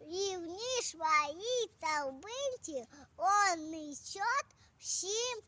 Рівні свої вбивці, он несет всім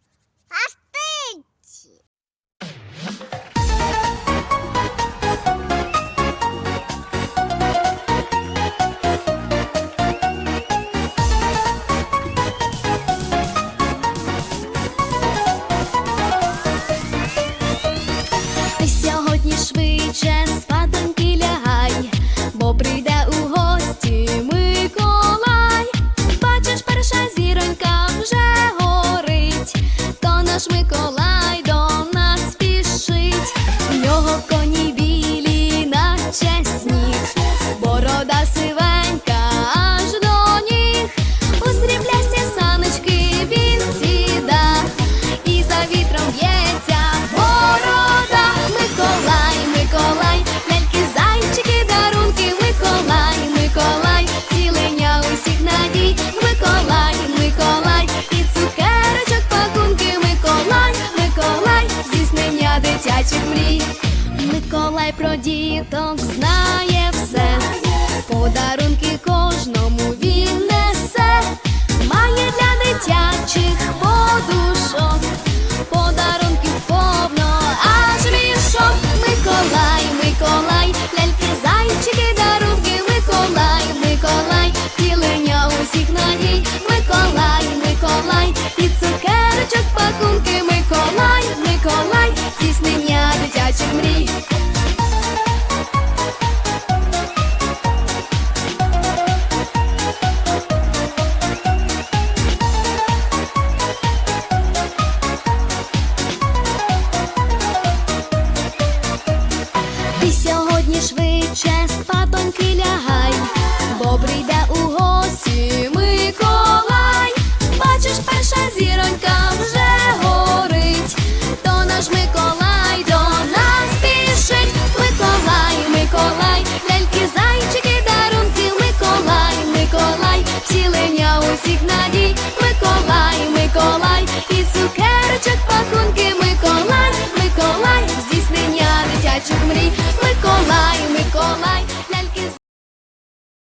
дитячих мрій, Миколай про діток знає все, подарунки кожному він несе, має для дитячих подушок, подарунків повно аж мішок. Миколай, Миколай, ляльки, зайчики. здійснення дитячих мрій, Миколай, Миколай.